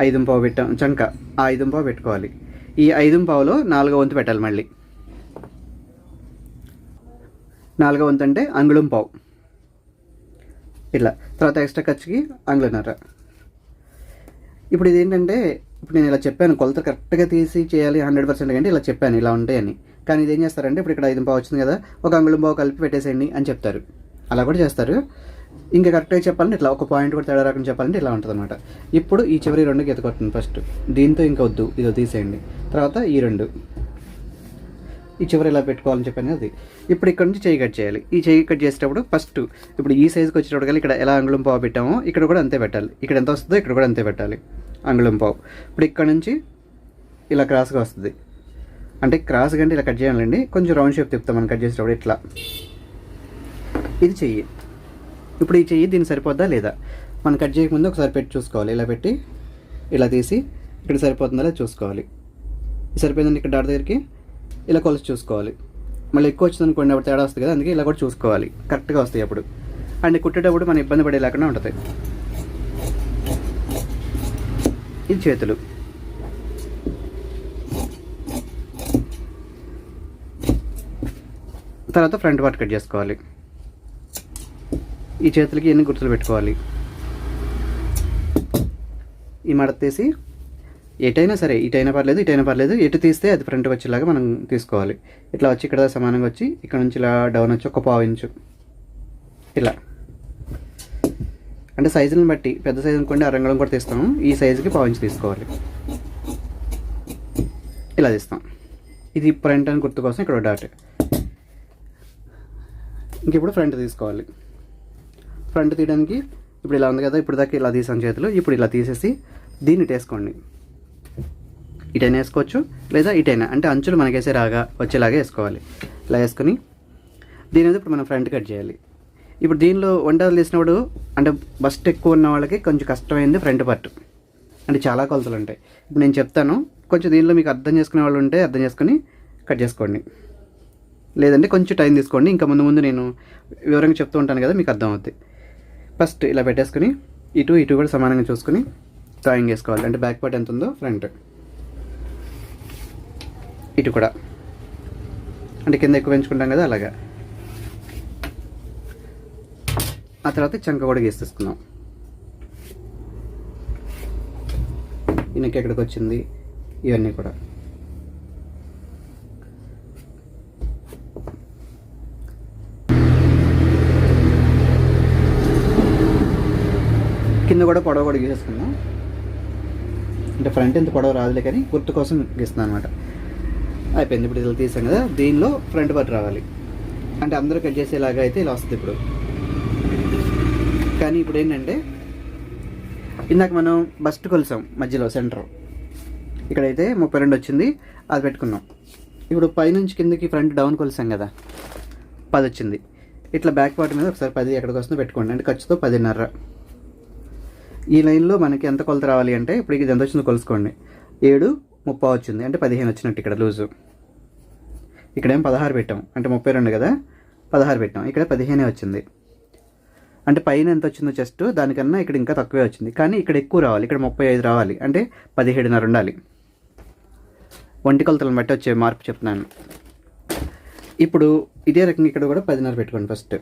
ఐదు పావు పెట్టాం. చంక. ఆ ఐదు పావు పెట్టుకోవాలి. ఈ ఐదు పావులో నాలుగో వంతు పెట్టాలి మళ్ళీ. నాలుగో వంతు అంటే అంగుళం పావు. ఇట్లా తర్వాత ఎక్స్ట్రా ఖర్చుకి అంగుళన్నర ఇప్పుడు ఇదేంటంటే ఇప్పుడు నేను ఇలా చెప్పాను కొలత కరెక్ట్గా తీసి చేయాలి హండ్రెడ్ పర్సెంట్ అంటే ఇలా చెప్పాను ఇలా ఉంటాయని. కానీ ఇది ఏం చేస్తారంటే ఇప్పుడు ఇక్కడ ఐదు పావు వచ్చింది కదా ఒక అంగుళం పావు కలిపి పెట్టేసేయండి అని చెప్తారు. అలా కూడా చేస్తారు. ఇంకా కరెక్ట్గా చెప్పాలంటే ఇట్లా ఒక పాయింట్ కూడా తేడా రాకుండా చెప్పాలంటే ఇలా ఉంటుంది అనమాట ఇప్పుడు ఈ చివరి రెండు గీత కొట్టండి ఫస్ట్ దీంతో ఇంకా వద్దు ఇదో తీసేయండి. తర్వాత ఈ రెండు. ఈ చివరి ఇలా పెట్టుకోవాలని చెప్పి అనేది ఇప్పుడు ఇక్కడ నుంచి చేయి కట్ చేయాలి. ఈ చేయి కట్ చేసేటప్పుడు ఫస్ట్ ఇప్పుడు ఈ సైజుకి వచ్చేటప్పుడు కానీ ఇక్కడ ఎలా అంగుళం పావు పెట్టామో ఇక్కడ కూడా అంతే పెట్టాలి. ఇక్కడ ఎంత వస్తుందో ఇక్కడ కూడా అంతే పెట్టాలి అంగుళం పావు. ఇప్పుడు ఇక్కడ నుంచి ఇలా క్రాస్గా వస్తుంది. అంటే క్రాస్ కంటే ఇలా కట్ చేయాలండి. కొంచెం రౌండ్ షేప్ తిప్పుతాం మనం కట్ చేసేటప్పుడు ఇట్లా. ఇది చెయ్యి. ఇప్పుడు ఈ చెయ్యి దీన్ని సరిపోద్దా లేదా? మనం కట్ చేయకముందు ఒకసారి పెట్టి చూసుకోవాలి. ఇలా పెట్టి ఇలా తీసి ఇక్కడ సరిపోతుందా చూసుకోవాలి. సరిపోయిందండి ఇక్కడ డాట్ దగ్గరికి? ఇలా కొలిచి చూసుకోవాలి. మళ్ళీ ఎక్కువ వచ్చింది అనుకోండి అప్పుడు తేడా వస్తుంది కదా అందుకే ఇలా కూడా చూసుకోవాలి. కరెక్ట్గా వస్తాయి అప్పుడు. అండ్ కుట్టేటప్పుడు మనం ఇబ్బంది పడేలాగానే ఉంటుంది. ఇది చేతులు. తర్వాత ఫ్రంట్ పార్ట్ కట్ చేసుకోవాలి. ఈ చేతులకి ఎన్ని గుర్తులు పెట్టుకోవాలి? ఈ మడతేసి ఎటైనా సరే ఇటైనా పర్లేదు ఇటైనా పర్లేదు ఎటు తీస్తే అది ఫ్రంట్ వచ్చేలాగా మనం తీసుకోవాలి. ఇట్లా వచ్చి ఇక్కడ సమానంగా వచ్చి ఇక్కడ నుంచి ఇలా డౌన్ వచ్చి ఒక పావు ఇంచు. ఇలా. అంటే సైజుని బట్టి పెద్ద సైజు అనుకోండి అరంగళం కూడా తీస్తాము. ఈ సైజుకి పావు ఇంచు తీసుకోవాలి. ఇలా తీస్తాం. ఇది ఫ్రంట్ అని గుర్తు కోసం ఇక్కడ డాట్. ఇంక ఇప్పుడు ఫ్రంట్ తీసుకోవాలి. ఫ్రంట్ తీయడానికి ఇప్పుడు ఇలా ఉంది కదా ఇప్పుడు దాకా ఇలా తీసాను చేతులు ఇప్పుడు ఇలా తీసేసి దీన్ని వేసుకోండి ఇటైనా వేసుకోవచ్చు లేదా ఇటైనా. అంటే అంచులు మనకేసే రాగా వచ్చేలాగా వేసుకోవాలి. ఇలా వేసుకొని దీని మీద ఇప్పుడు మనం ఫ్రంట్ కట్ చేయాలి. ఇప్పుడు దీనిలో వంటలు తీసినప్పుడు అంటే బస్ట్ ఎక్కువ ఉన్న వాళ్ళకి కొంచెం కష్టమైంది ఫ్రంట్ పార్ట్. అంటే చాలా కొలతలు ఉంటాయి. ఇప్పుడు నేను చెప్తాను కొంచెం దీనిలో మీకు అర్థం చేసుకునే వాళ్ళు ఉంటే అర్థం చేసుకొని కట్ చేసుకోండి. లేదంటే కొంచెం టైం తీసుకోండి. ఇంకా ముందు ముందు నేను వివరంగా చెప్తూ ఉంటాను కదా మీకు అర్థం అవుద్ది ఫస్ట్ ఇలా పెట్టేసుకుని ఇటు ఇటు కూడా సమానంగా చూసుకుని డ్రాయింగ్ వేసుకోవాలి. అంటే బ్యాక్ పార్ట్ ఎంత ఉందో ఫ్రంట్. ఇటు కూడా. అంటే కింద ఎక్కువ పెంచుకుంటాం కదా అలాగా. ఆ తర్వాత చంక కూడా గీసేసుకుందాం. ఈయనకి ఎక్కడికి వచ్చింది? ఇవన్నీ కూడా. కింద కూడా పొడవ కూడా గీసేసుకుందాం. అంటే ఫ్రంట్ ఎంత పొడవ రాదులే కానీ గుర్తు కోసం గీస్తున్నాను అనమాట అయిపోయింది. ఇప్పుడు ఇలా తీసాం కదా దీనిలో ఫ్రంట్ పార్ట్ రావాలి. అంటే అందరూ కట్ చేసేలాగా అయితే ఇలా వస్తుంది ఇప్పుడు. కానీ ఇప్పుడు ఏంటంటే ఇందాక మనం బస్ట్ కొలిసాం మధ్యలో సెంటర్. ఇక్కడైతే ముప్పై రెండు వచ్చింది అది పెట్టుకున్నాం. ఇప్పుడు పైనుంచి కిందకి ఫ్రంట్ డౌన్ కొలిసాం కదా పది వచ్చింది. ఇట్లా బ్యాక్ పార్ట్ మీద ఒకసారి పది ఎక్కడికి వస్తుందో పెట్టుకోండి. అంటే ఖర్చుతో పదిన్నర. ఈ లైన్లో మనకి ఎంత కొలత రావాలి అంటే ఇప్పుడు ఇది ఎంత వచ్చిందో కొలుసుకోండి. ఏడు ముప్పై వచ్చింది. అంటే పదిహేను వచ్చినట్టు ఇక్కడ లూజు. ఇక్కడేం పదహారు పెట్టాం. అంటే ముప్పై రెండు కదా? పదహారు పెట్టాం. ఇక్కడ పదిహేనే వచ్చింది. అంటే పైన ఎంత వచ్చిందో జస్ట్ దానికన్నా ఇక్కడ ఇంకా తక్కువే వచ్చింది. కానీ ఇక్కడ ఎక్కువ రావాలి. ఇక్కడ ముప్పై ఐదు రావాలి. అంటే పదిహేడున్నర ఉండాలి. ఒంటి కొలతలను బట్టి వచ్చే మార్పు చెప్తున్నాను. ఇప్పుడు ఇదే రకంగా ఇక్కడ కూడా పదిన్నర పెట్టుకోండి ఫస్ట్.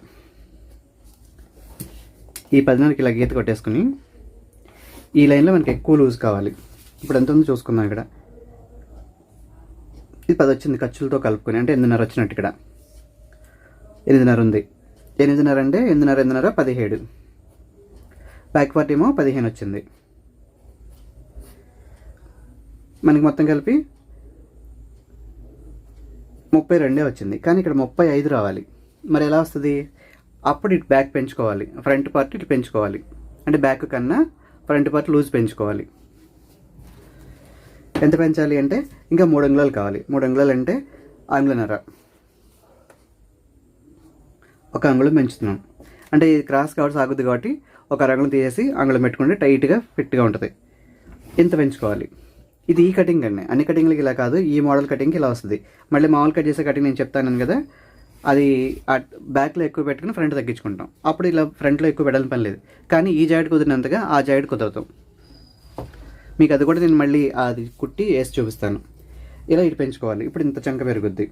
ఈ పదిన్నరకి ఇలా గీత కొట్టేసుకుని ఈ లైన్లో మనకి ఎక్కువ లూజ్ కావాలి. ఇప్పుడు ఎంత ఉందో చూసుకుందాం ఇక్కడ. ఇది పది వచ్చింది ఖర్చులతో కలుపుకొని అంటే ఎనిమిదిన్నర వచ్చినట్టు ఇక్కడ. ఎనిమిదిన్నర ఉంది. ఎనిమిదిన్నర అంటే ఎనిమిదిన్నర ఎనిమిదిన్నర పదిహేడు. బ్యాక్ పార్ట్ ఏమో పదిహేను వచ్చింది. మనకి మొత్తం కలిపి ముప్పై రెండే వచ్చింది. కానీ ఇక్కడ ముప్పై ఐదు రావాలి. మరి ఎలా వస్తుంది? అప్పుడు ఇటు బ్యాక్ పెంచుకోవాలి. ఫ్రంట్ పార్ట్ ఇటు పెంచుకోవాలి. అంటే బ్యాక్ కన్నా ఫ్రంట్ పార్ట్ లూజ్ పెంచుకోవాలి. ఎంత పెంచాలి అంటే ఇంకా మూడు అంగుళాలు కావాలి. మూడు అంగుళాలు అంటే అంగుళనర ఒక అంగుళం పెంచుతున్నాం. అంటే ఇది క్రాస్ కాబట్టి సాగుద్ది కాబట్టి ఒక అరంగుళం తీసేసి అంగుళం పెట్టుకుంటే టైట్గా ఫిట్గా ఉంటుంది. ఇంత పెంచుకోవాలి? ఇది ఈ కటింగ్ అండి. అన్ని కటింగ్లకి ఇలా కాదు ఈ మోడల్ కటింగ్కి ఇలా వస్తుంది. మళ్ళీ మామూలు కట్ చేసే కటింగ్ నేను చెప్తాను కదా అది బ్యాక్లో ఎక్కువ పెట్టుకుని ఫ్రంట్ తగ్గించుకుంటాం. అప్పుడు ఇలా ఫ్రంట్లో ఎక్కువ పెట్టాలని పని లేదు. కానీ ఈ జాయిడ్ కుదిరినంతగా ఆ జాయిడ్ కుదరతాం మీకు అది కూడా నేను మళ్ళీ అది కుట్టి వేసి చూపిస్తాను. ఇలా ఇటు పెంచుకోవాలి. ఇప్పుడు ఇంత చంక పెరుగుద్ది.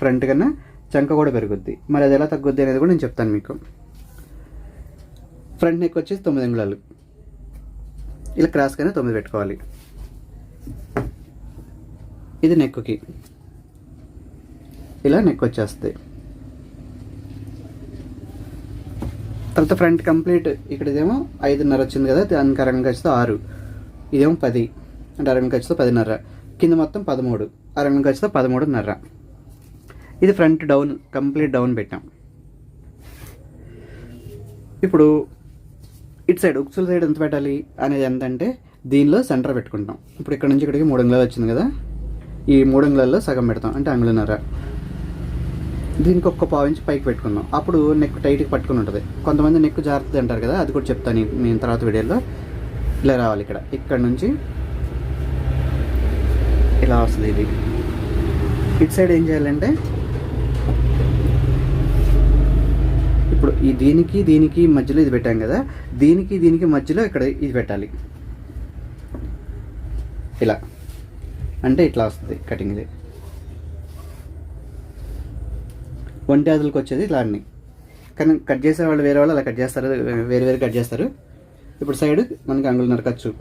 ఫ్రంట్ కన్నా చంక కూడా పెరుగుద్ది. మరి అది ఎలా తగ్గుద్ది అనేది కూడా నేను చెప్తాను మీకు. ఫ్రంట్ నెక్ వచ్చేసి తొమ్మిది అంగుళాలు. ఇలా క్రాస్గానే తొమ్మిది పెట్టుకోవాలి. ఇది నెక్కి ఇలా నెక్ వచ్చేస్తుంది తర్వాత ఫ్రంట్ కంప్లీట్ ఇక్కడ ఇదేమో ఐదున్నర వచ్చింది కదా దానికి అరంగ ఖర్చుతో ఆరు. ఇదేమో పది? అంటే అరంగ ఖర్చుతో పదిన్నర. కింద మొత్తం పదమూడు. అరంగ ఖర్చుతో పదమూడున్నర. ఇది ఫ్రంట్ డౌన్ కంప్లీట్ డౌన్ పెట్టాం. ఇప్పుడు ఇటు సైడ్ ఉక్సుల సైడ్ ఎంత పెట్టాలి అనేది ఎంతంటే దీనిలో సెంటర్ పెట్టుకుంటాం. ఇప్పుడు ఇక్కడ నుంచి ఇక్కడికి మూడు అంగుళాలు వచ్చింది కదా ఈ మూడు అంగుళాల్లో సగం పెడతాం అంటే అంగుళన్నర. దీనికి ఒక్క పావు ఇంచ్ పైకి పెట్టుకుందాం. అప్పుడు నెక్ టైట్గా పట్టుకుని ఉంటుంది. కొంతమంది నెక్ జాగ్రత్త అంటారు కదా అది కూడా చెప్తాను నేను తర్వాత వీడియోలో. ఇలా రావాలి ఇక్కడ. ఇక్కడ నుంచి ఇలా వస్తుంది ఇది. ఇటు సైడ్ ఏం చేయాలంటే ఇప్పుడు ఈ దీనికి దీనికి మధ్యలో ఇది పెట్టాం కదా దీనికి దీనికి మధ్యలో ఇక్కడ ఇది పెట్టాలి. ఇలా. అంటే ఇట్లా వస్తుంది కటింగ్ ఇది. ఒంటి అదులకు వచ్చేది ఇలా అన్నీ కానీ కట్ చేసే వాళ్ళు వేరే వాళ్ళు అలా కట్ చేస్తారు వేరే వేరే కట్ చేస్తారు. ఇప్పుడు సైడ్ మనకి అంగుళన్నర నరకచ్చు.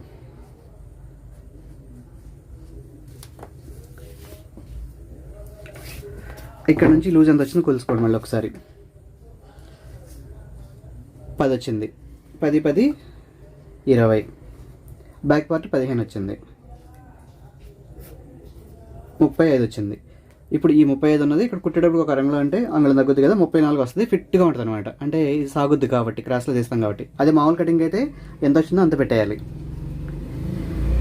ఇక్కడ నుంచి లూజ్ ఎంత వచ్చిందో కొలుసుకోండి మళ్ళీ ఒకసారి. పది వచ్చింది. పది పది ఇరవై. బ్యాక్ పార్ట్ పదిహేను వచ్చింది. ముప్పై ఐదు వచ్చింది. ఇప్పుడు ఈ ముప్పై ఐదు ఉన్నది ఇక్కడ కుట్టేటప్పుడు ఒక రంగులో అంటే అంగుళం తగ్గుద్ది కదా ముప్పై నాలుగు వస్తుంది ఫిట్గా ఉంటుంది అనమాట అంటే ఇది సాగుద్ది కాబట్టి క్రాస్లో తీస్తాం కాబట్టి. అదే మామూలు కటింగ్ అయితే ఎంత వచ్చిందో అంత పెట్టేయాలి.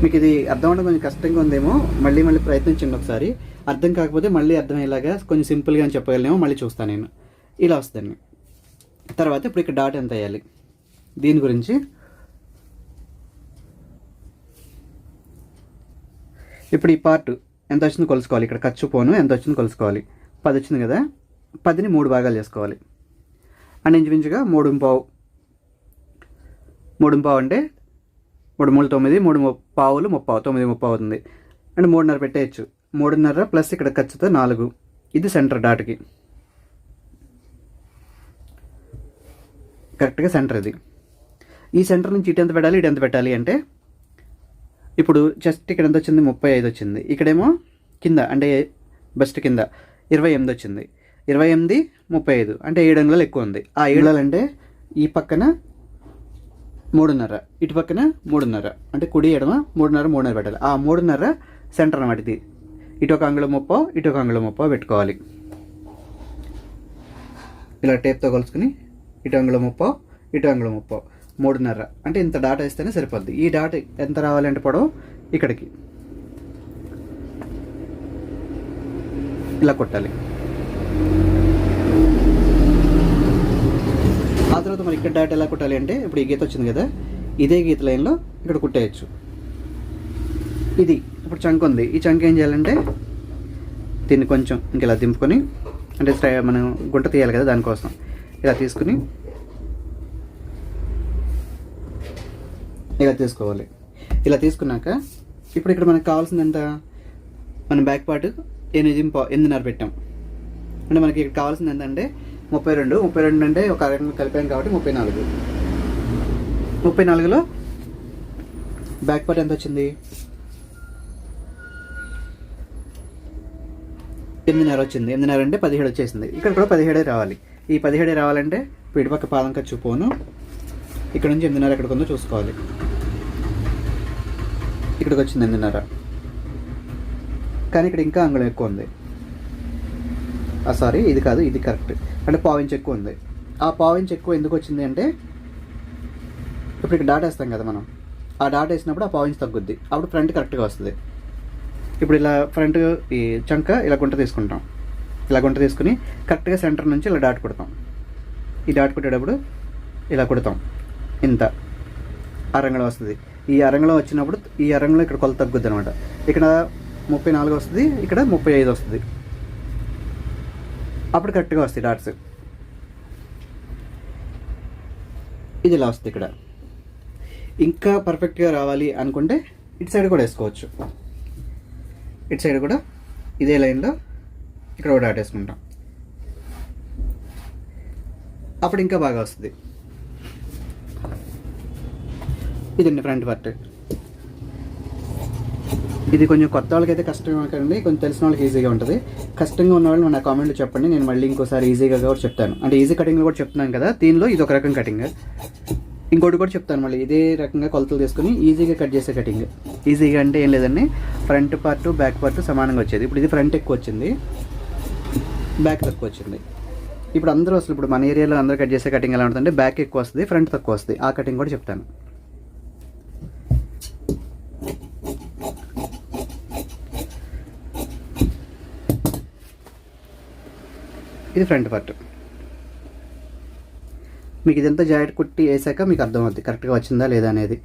మీకు ఇది అర్థం అవడం కొంచెం కష్టంగా ఉందేమో మళ్ళీ మళ్ళీ ప్రయత్నించండి ఒకసారి. అర్థం కాకపోతే మళ్ళీ అర్థమయ్యేలాగా కొంచెం సింపుల్గా అని చెప్పగలనేమో మళ్ళీ చూస్తాను నేను. ఇలా వస్తుంది తర్వాత ఇప్పుడు ఇక్కడ డాట్ ఎంత వేయాలి? దీని గురించి. ఇప్పుడు ఈ పార్ట్ ఎంత వచ్చిందో కొలుసుకోవాలి. ఇక్కడ ఖర్చు పోను ఎంత వచ్చిందో కొలుసుకోవాలి. పది వచ్చింది కదా? పదిని మూడు భాగాలు చేసుకోవాలి. అండ్ ఇంచుమించుగా మూడు పావు మూడు పావు అంటే మూడు మూడు తొమ్మిది మూడు పావులు ముప్పావు తొమ్మిది ముప్పావు అవుతుంది. అండ్ మూడున్నర పెట్టేయచ్చు. మూడున్నర ప్లస్ ఇక్కడ ఖర్చుతో నాలుగు. ఇది సెంటర్ డాట్కి. కరెక్ట్గా సెంటర్ ఇది. ఈ సెంటర్ నుంచి ఇటు ఎంత పెట్టాలి ఇటు ఎంత పెట్టాలి అంటే ఇప్పుడు జస్ట్ ఇక్కడ ఎంత వచ్చింది? ముప్పై ఐదు వచ్చింది. ఇక్కడేమో కింద అంటే బెస్ట్ కింద ఇరవై ఎనిమిది వచ్చింది. ఇరవై ఎనిమిది ముప్పై ఐదు. అంటే ఏడు అంగుళాలు ఎక్కువ ఉంది. ఆ ఏడు అంటే ఈ పక్కన మూడున్నర ఇటు పక్కన మూడున్నర. అంటే కుడి ఎడమ మూడున్నర మూడున్నర పెట్టాలి. ఆ మూడున్నర సెంటర్ అన్నమాట ఇది. ఇటు ఒక అంగుళం ముప్పో ఇటు ఒక అంగుళం ముప్పో పెట్టుకోవాలి. ఇలా టేప్తో కొలుచుకుని ఇటు అంగుళం ముప్పో ఇటు అంగుళం ముప్పో. మూడున్నర. అంటే ఇంత డాటా ఇస్తేనే సరిపోద్ది. ఈ డాటా ఎంత రావాలంటే పొడవు ఇక్కడికి. ఇలా కొట్టాలి. ఆ తర్వాత మరి ఇక్కడ డాటా ఎలా కొట్టాలి అంటే ఇప్పుడు ఈ గీత వచ్చింది కదా ఇదే గీత లైన్లో ఇక్కడ కుట్టేయచ్చు. ఇది ఇప్పుడు చంక్ ఉంది. ఈ చంక్ ఏం చేయాలంటే దీన్ని కొంచెం ఇంక ఇలా దింపుకొని అంటే మనం గుంట తీయాలి కదా దానికోసం. ఇలా తీసుకుని ఇలా తీసుకోవాలి. ఇలా తీసుకున్నాక ఇప్పుడు ఇక్కడ మనకు కావాల్సింది ఎంత మన బ్యాక్ పార్ట్ ఎనిమిది ఎనిమిదిన్నర పెట్టాం. అంటే మనకి ఇక్కడ కావాల్సింది ఏంటంటే ముప్పై రెండు ముప్పై రెండు అంటే ఒక అరగంట కలిపాం కాబట్టి ముప్పై నాలుగు. ముప్పై నాలుగులో బ్యాక్ పార్ట్ ఎంత వచ్చింది? ఎనిమిదిన్నర వచ్చింది. ఎనిమిదిన్నర అంటే పదిహేడు వచ్చేసింది. ఇక్కడ కూడా పదిహేడే రావాలి. ఈ పదిహేడే రావాలంటే ఇప్పుడు ఇటుపక్క పాదం ఖర్చు పోను ఇక్కడ నుంచి ఎనిమిదిన్నర ఎక్కడికి ఉందో చూసుకోవాలి. ఇక్కడికి వచ్చింది ఎనిమిదిన్నర కానీ ఇక్కడ ఇంకా అంగుళం ఎక్కువ ఉంది. సారీ ఇది కాదు ఇది కరెక్ట్ అంటే పావు ఇంచ్ ఎక్కువ ఉంది. ఆ పావు ఇంచ్ ఎక్కువ ఎందుకు వచ్చింది అంటే ఇప్పుడు ఇక్కడ డాట్ వేస్తాం కదా మనం. ఆ డాట్ వేసినప్పుడు ఆ పావు ఇంచ్ తగ్గుద్ది. అప్పుడు ఫ్రంట్ కరెక్ట్గా వస్తుంది. ఇప్పుడు ఇలా ఫ్రంట్ ఈ చంక ఇలా గుంట తీసుకుంటాం. ఇలా గుంట తీసుకుని కరెక్ట్గా సెంటర్ నుంచి ఇలా డాట్ కొడతాం. ఈ డాట్ కొట్టేటప్పుడు ఇలా కొడతాం. ఇంత. ఆ అరంగళం వస్తుంది. ఈ అరంగళం వచ్చినప్పుడు ఈ అరంగళం ఇక్కడ కొలత తగ్గుద్ది అనమాట ఇక్కడ ముప్పై నాలుగు వస్తుంది ఇక్కడ ముప్పై ఐదు వస్తుంది. అప్పుడు కరెక్ట్గా వస్తాయి డాట్స్. ఇది ఇలా వస్తుంది ఇక్కడ. ఇంకా పర్ఫెక్ట్గా రావాలి అనుకుంటే ఇటు సైడ్ కూడా వేసుకోవచ్చు. ఇటు సైడ్ కూడా ఇదే లైన్లో ఇక్కడ ఒక డాట్ వేసుకుంటాం. అప్పుడు ఇంకా బాగా వస్తుంది. ఇదండి ఫ్రంట్ పార్ట్. ఇది కొంచెం కొత్త వాళ్ళకైతే కష్టం కండి కొంచెం తెలిసిన వాళ్ళకి ఈజీగా ఉంటుంది. కష్టంగా ఉన్న వాళ్ళు నా కామెంట్లో చెప్పండి నేను మళ్ళీ ఇంకోసారి ఈజీగా కూడా చెప్తాను. అంటే ఈజీ కటింగ్ కూడా చెప్తున్నాను కదా దీనిలో ఇది ఒక రకం కటింగ్ ఇంకోటి కూడా చెప్తాను మళ్ళీ ఇదే రకంగా కొలతలు తీసుకుని ఈజీగా కట్ చేసే కటింగ్ ఈజీగా అంటే ఏం లేదండి ఫ్రంట్ పార్ట్ బ్యాక్ పార్ట్ సమానంగా వచ్చేది. ఇప్పుడు ఇది ఫ్రంట్ ఎక్కువ వచ్చింది బ్యాక్ తక్కువ వచ్చింది. ఇప్పుడు అందరూ అసలు ఇప్పుడు మన ఏరియాలో అందరూ కట్ చేసే కటింగ్ ఎలా ఉంటుందంటే బ్యాక్ ఎక్కువ వస్తుంది ఫ్రంట్ తక్కువ వస్తుంది. ఆ కటింగ్ కూడా చెప్తాను. ఇది ఫ్రంట్ పార్ట్. మీకు ఇదంతా జాయిట్ కుట్టి వేసాక మీకు అర్థమవుద్ది కరెక్ట్గా వచ్చిందా లేదా అనేది.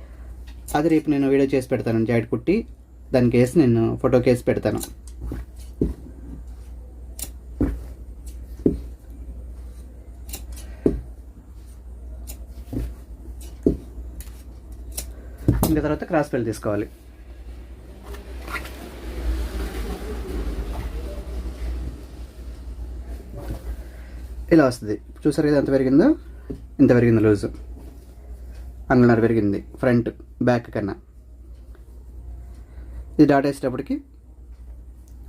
అది రేపు నేను వీడియో చేసి పెడతాను జాయిట్ కుట్టి దానికి వేసి నేను ఫోటోకి వేసి పెడతాను. ఇంకా తర్వాత క్రాస్ పెళ్ళి తీసుకోవాలి. ఇలా వస్తుంది చూసారు కదా ఎంత పెరిగిందో? ఇంత పెరిగింది లూజు. అంగుళన్నర పెరిగింది. ఫ్రంట్ బ్యాక్ కన్నా. ఇది డాట్ వేసేటప్పటికి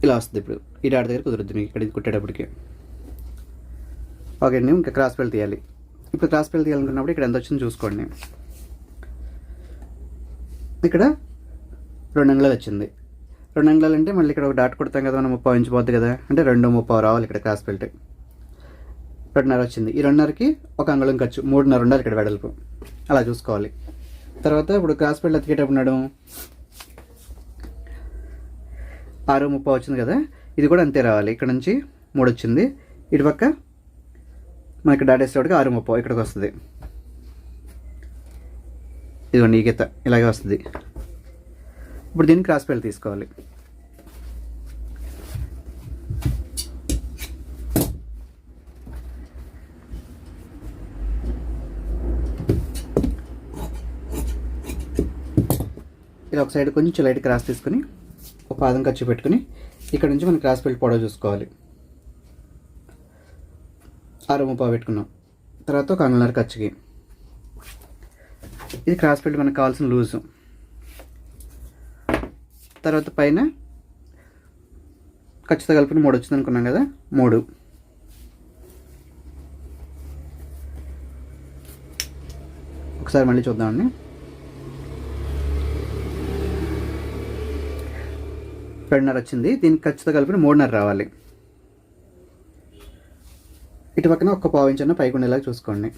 ఇలా వస్తుంది ఇప్పుడు. ఈ డాట్ దగ్గర కుదురుద్ది మీకు ఇక్కడ ఇది కుట్టేటప్పటికి. ఓకే అండి ఇంకా క్రాస్ బెల్ట్ తీయాలి. ఇప్పుడు క్రాస్ బెల్ట్ తీయాలనుకున్నప్పుడు ఇక్కడ ఎంత వచ్చిందో చూసుకోండి. ఇక్కడ రెండు అంగుళాలు వచ్చింది. రెండు అంగుళాలు అంటే మళ్ళీ ఇక్కడ ఒక డాట్ కొడతాం కదా మనం ముప్పై ఇంచు పోద్ది కదా. అంటే రెండు ముప్పై రావాలి ఇక్కడ క్రాస్ బెల్ట్ రెండున్నర వచ్చింది. ఈ రెండున్నరకి ఒక అంగుళం ఖర్చు. మూడున్నర ఉండాలి ఇక్కడ వెడల్పు. అలా చూసుకోవాలి. తర్వాత ఇప్పుడు క్రాస్ బెల్ట్ ఎత్తికేటప్పుడు నడుము ఆరు ముప్పై వచ్చింది కదా? ఇది కూడా అంతే రావాలి. ఇక్కడ నుంచి మూడు వచ్చింది. ఇటు పక్క మనకి డాట్ వేసేటప్పటికి ఆరు ముప్పై ఇక్కడికి వస్తుంది. ఇదిగోండి ఈ గీత ఇలాగే వస్తుంది. ఇప్పుడు దీన్ని క్రాస్ బెల్ట్ తీసుకోవాలి. ఇలా ఒక సైడ్ కొంచెం లైట్ క్రాస్ తీసుకుని ఒక పాదం ఖర్చు పెట్టుకుని ఇక్కడ నుంచి మనం క్రాస్ బెల్ట్ పొడవ చూసుకోవాలి ఆరు ముప్పై పెట్టుకున్నాం. తర్వాత ఒక అంగుళన్నర ఖర్చుకి. ఇది క్రాస్ బెల్ట్ మనకు కావాల్సిన లూజు తర్వాత పైన ఖచ్చితంగా కలిపిన మూడు వచ్చింది అనుకున్నాం కదా మూడు. ఒకసారి మళ్ళీ చూద్దామండి రెండున్నర వచ్చింది. దీనికి ఖచ్చితంగా కలిపిన మూడున్నర రావాలి. ఇటు పక్కన ఒక్క పావించన్న పైకి ఉండేలాగా చూసుకోండి.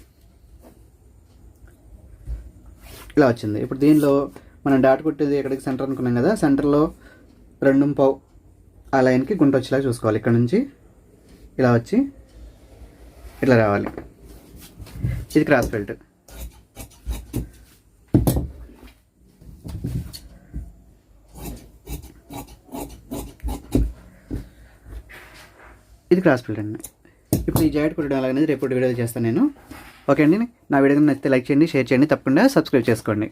ఇలా వచ్చింది. ఇప్పుడు దీనిలో మనం డాట్ కొట్టేది ఎక్కడికి? సెంటర్ అనుకున్నాం కదా. సెంటర్లో రెండు పావు ఆ లైన్కి గుంట వచ్చేలాగా చూసుకోవాలి. ఇక్కడ నుంచి ఇలా వచ్చి ఇట్లా రావాలి. ఇది క్రాస్ బెల్ట్. ఇది క్రాస్ బెల్ట్ అండి. ఇప్పుడు ఈ జాకెట్ కుట్టడం అలాగనేది రేపు వీడియో చేస్తాను నేను. ఓకే అండి నా వీడియో నచ్చితే లైక్ చేయండి షేర్ చేయండి తప్పకుండా సబ్స్క్రైబ్ చేసుకోండి.